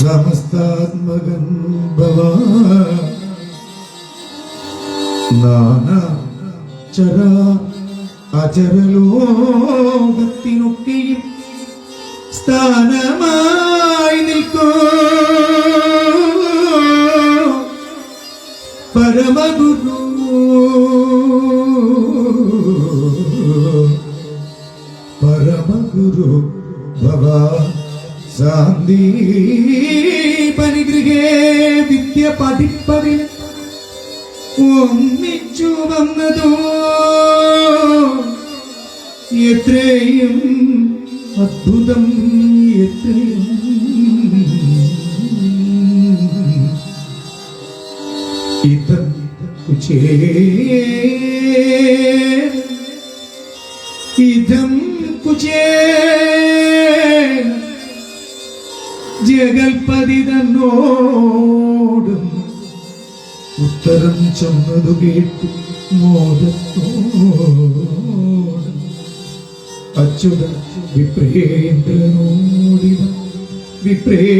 സമസ്താത്മകൻ നാനാ ചര അചരലോകത്തിനൊക്കെയും സ്ഥാനമായി നിൽക്കൂ. പരമഗുരു. പരമഗുരു ഭവ. ശാന്തി പരിഗൃഹേ വിദ്യ പതിപ്പതിൽ ഒന്നിച്ചു വന്നതോ? എത്രയും അദ്ഭുതം എത്രയും ഇതം കുചേ ഇതം കുചേ ജഗൽപതി തന്നോടും ഉത്തരം ചെന്നതു കേട്ടു മോദത്തോടും. അച്യുത വിപ്രേന്ദ്രനോടിവ വിപ്രേന്ദ്രനോടിവ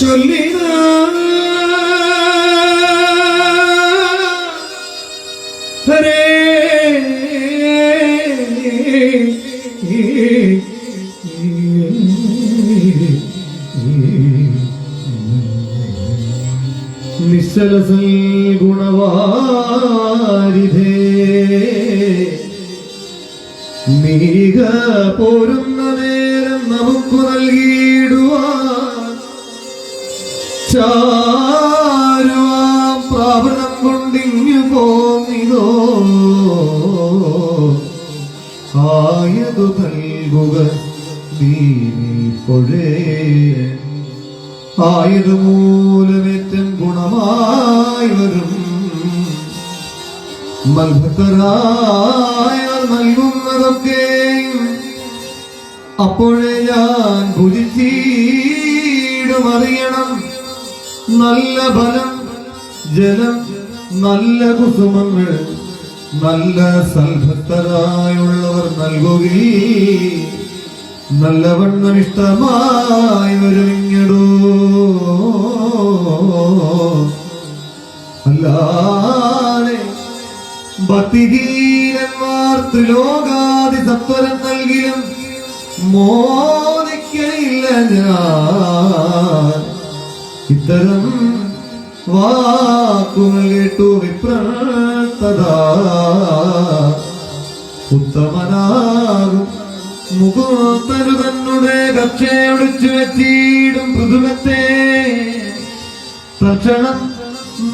ചൊല്ലിന നിശ്ചലസൽ ഗുണവാരിധേ. നീക പോരുന്ന നേരം നമുക്ക് നൽകിയിടുവാൻ പ്രാപണം കൊണ്ടിങ്ങു പോന്നിതോ. ആയതു നൽകുക നീ ആയതു മൂലമേറ്റം ഗുണമായി വരും. മൽഭക്തരായവർ നൽകുന്നതൊക്കെ അപ്പോഴേ ഞാൻ ഭുജിച്ചീടും അറിയണം. നല്ല ഫലം ജലം നല്ല കുസുമങ്ങൾ നല്ല സൽഭക്തരായുള്ളവർ നൽകുകയും നല്ലവണ്ണം ഇഷ്ടമായി വരുമിങ്ങടോ. അല്ലാതെ ഭക്തിഹീനന്മാർക്ക് ലോകാതി സത്വരം നൽകിലും മോദിക്കയില്ല ഞാൻ. ഇത്തരം വാക്കുകൾ കേട്ടു വിപ്രതദാ ഉത്തമനാകും മുഖത്തരു തന്നെ കക്ഷയൊടിച്ചു വെച്ചിടും പൃഥുവത്തെ തക്ഷണം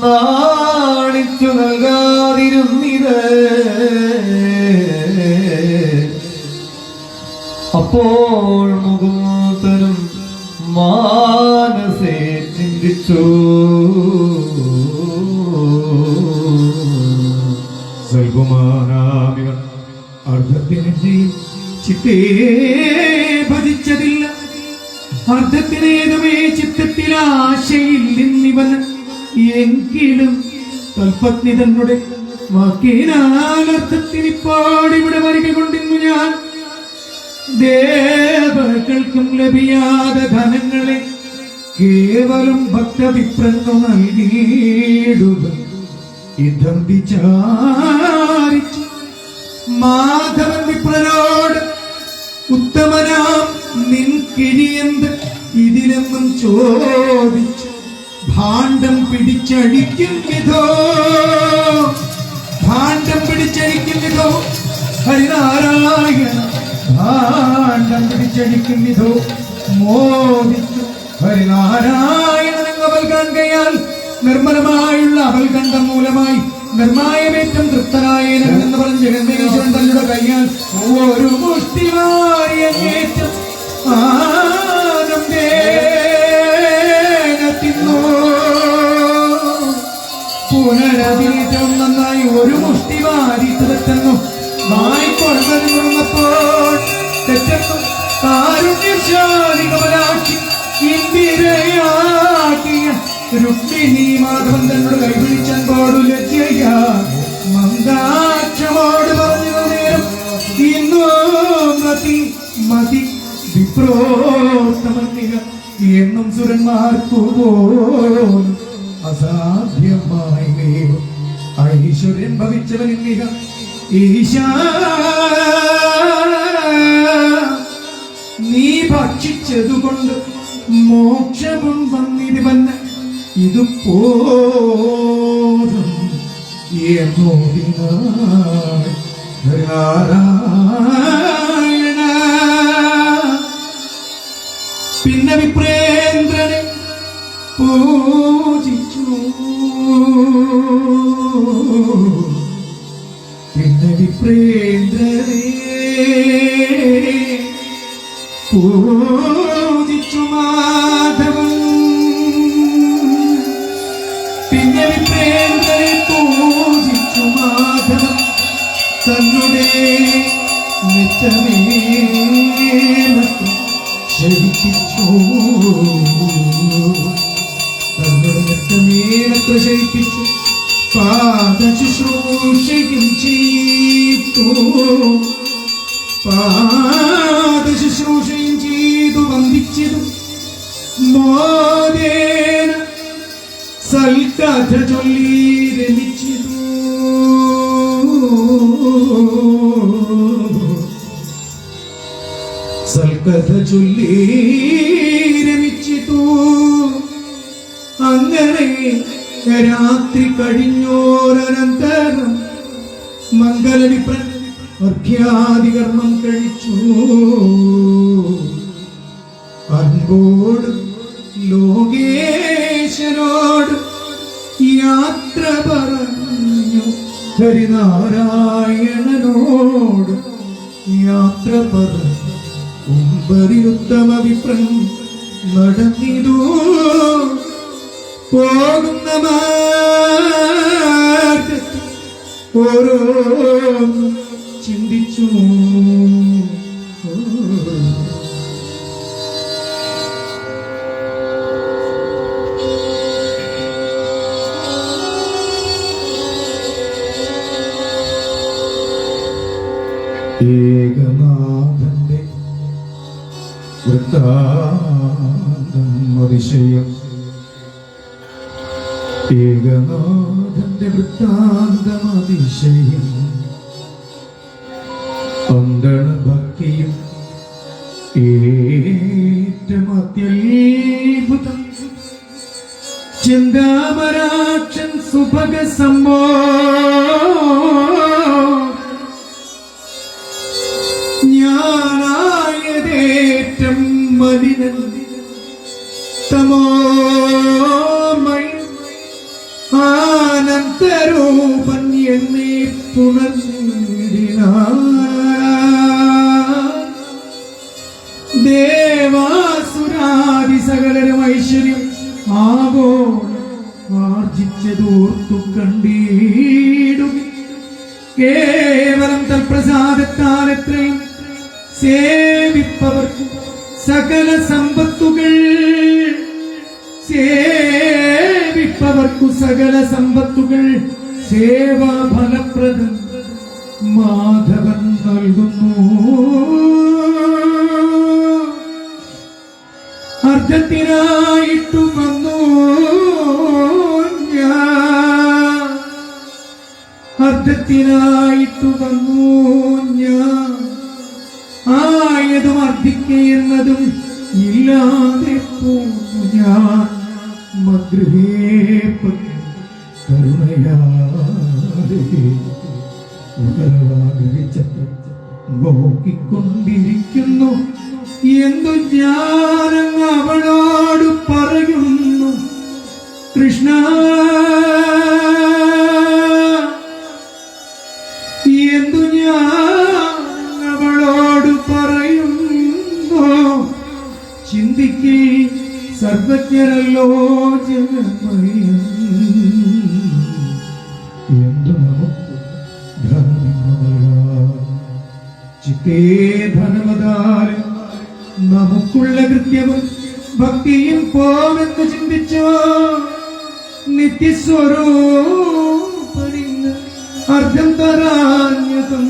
നാണിച്ചു നൽകാതിരുന്നിത്. അപ്പോൾ മുകുന്ദനും മാനസേ ചിന്തിച്ചു. സൽകുമാരാമിവ അർദ്ധത്തിനെന്റെ ചിത്തേ ഭജിച്ചതില്ല. അർദ്ധത്തിനേതുമേ ചിത്തത്തിൽ ആശയില്ലെന്നിവൻ എങ്കിലും കൽപ്പത്നി തന്നെ വാക്കിനാൽ അർത്ഥത്തിന് ഇപ്പോഴിവിടെ വരിക കൊണ്ടിരുന്നു ഞാൻ. ദേവകൾക്കും ലഭിയാതെ ധനങ്ങളെ കേവലം ഭക്തവിപ്രന്നു നൽകിയിടുക. ഇതം വിചാരിച്ചു മാധവൻ വിപ്രനോട് ഉത്തമനാം നിൻ കിഴിയെന്ത് ഇതിലെന്നും ചോദിച്ചു. ഭാണ്ഡം പിടിച്ചടിക്കും വിധോ. ഭാണ്ഡം പിടിച്ചടിക്കും വിധോ. ഹരിനാരായണ ഭാണ്ഡം പിടിച്ചടിക്കും വിധോ. മോദിച്ചു ഹരിനാരായണൻ അവൽ കഴിയാൽ നിർമ്മലമായുള്ള അവൽകണ്ഠം മൂലമായി നിർമായമേറ്റം തൃപ്തനായ എന്ന് പറഞ്ഞ് ജഗന്നീശ്വരൻ തങ്ങളുടെ കയ്യാൽ ഒരു മുഷ്ടിമാരിയേറ്റം ആനന്ദേന പുനരതിനേറ്റവും നന്നായി ഒരു മുഷ്ടി വാരിച്ചു തെറ്റെന്നു വായിക്കൊണ്ടത് തുറന്നപ്പോൾ തെറ്റെന്നു കാരുണ്യശാലി കമലാക്ഷി ഇന്ദിരയാക്കിയ രുക്മിണി മാധവൻ തന്നോട് കൈപിടിച്ചൻപോടു ലജ്ജയ മന്ദാക്ഷമോട് പറഞ്ഞു നേരം ഇന്നോ മതി മതി. വിപ്രോത്തമന്നിക എന്നും സുരന്മാർക്കു പോലും അസാധ്യമായി ഐശ്വര്യൻ ഭവിച്ചവനിന്നിക ഈശ. നീ ഭക്ഷിച്ചതുകൊണ്ട് മോക്ഷവും വന്നിരുവന്ന് ഇത് എന്നോടിനായി നാരായണ. പിന്നെ വിപ്രേന്ദ്രനെ പൂജിച്ചു. പിന്നെ വിപ്രേന്ദ്രനെ പൂജിച്ചു മാധവൻ പിന്നെ വിപ്രേന്ദ്രനെ പൂജിച്ചു മാധവൻ തന്നുടെ നിറ്റമേമത്വം ശരിപ്പിച്ചു തന്നുടെ നിറ്റമേമത്വം ശരിപ്പിച്ചു പാദ ശുശ്രൂഷയും ചെയ്തു. പാദ ശുശ്രൂഷയും ചെയ്തു വന്ദിച്ചതും മോദേന. സൽക്കഥ ചൊല്ലി രമിച്ചിതു. സൽക്കഥ ചൊല്ലി രാത്രി കഴിഞ്ഞോരനന്തരം മംഗലവിപ്ര കർമ്മം കഴിച്ചു. അൻപോട് ലോകേശനോട് യാത്ര പറഞ്ഞു. ഹരിനാരായണനോട് യാത്ര പറഞ്ഞു. ഉമ്പരിയുത്തമ വിപ്രം നടന്നിതു. പോകുന്ന ചിന്തിച്ചു. ഏകനാഥന്റെ വൃത്താന്തം അതിശയം ഏകനാഥന്റെ വൃത്താന്തമതിശയം. പന്തള ഭക്തിയും ഏറ്റവും അത്യത്ഭുതം ചിന്താമരാക്ഷൻ സുഭഗ സമ്മോ ഞാനായതേറ്റം മലിനൻ. തമോമയം ആനന്ദരൂപൻ എന്നെ ദേവാസുരാദി സകലരും ഐശ്വര്യം ആഗോളം ആർജിച്ചതോർത്തു കണ്ടീടും. കേവലം തൽപ്രസാദത്താൽ എത്രയും സേവിപ്പവർക്ക് സകല സമ്പത്തുകൾ. സേവിപ്പവർക്കു സകല സമ്പത്തുകൾ സേവാ ഫലപ്രദം. മാധവൻ നൽകുന്നു. അർദ്ധത്തിനായിട്ടു വന്നു ഞാൻ. അർദ്ധത്തിനായിട്ടു വന്നു ഞാൻ. ആയതും അർദ്ധിക്കുന്നതും ഇല്ലാതെ പോന്നു ഞാൻ. മധുരേ കരുണയാതെ ഉദരവാഗ്രഹിച്ചപ്പോൾ നോക്കിക്കൊണ്ടിരിക്കുന്നു എന്തു ഞാനങ്ങ് അവളോട് പറയുന്നു? കൃഷ്ണ സർവജ്ഞരല്ലോ ജനമയം എന്തു നമുക്ക് ചിത്തേ ധനമതാലും നമുക്കുള്ള കൃത്യവും ഭക്തിയും പോമെന്ന് ചിന്തിച്ചോ? നിത്യസ്വരൂപരിന്ന് അർദ്ധം തരാഞ്ഞതും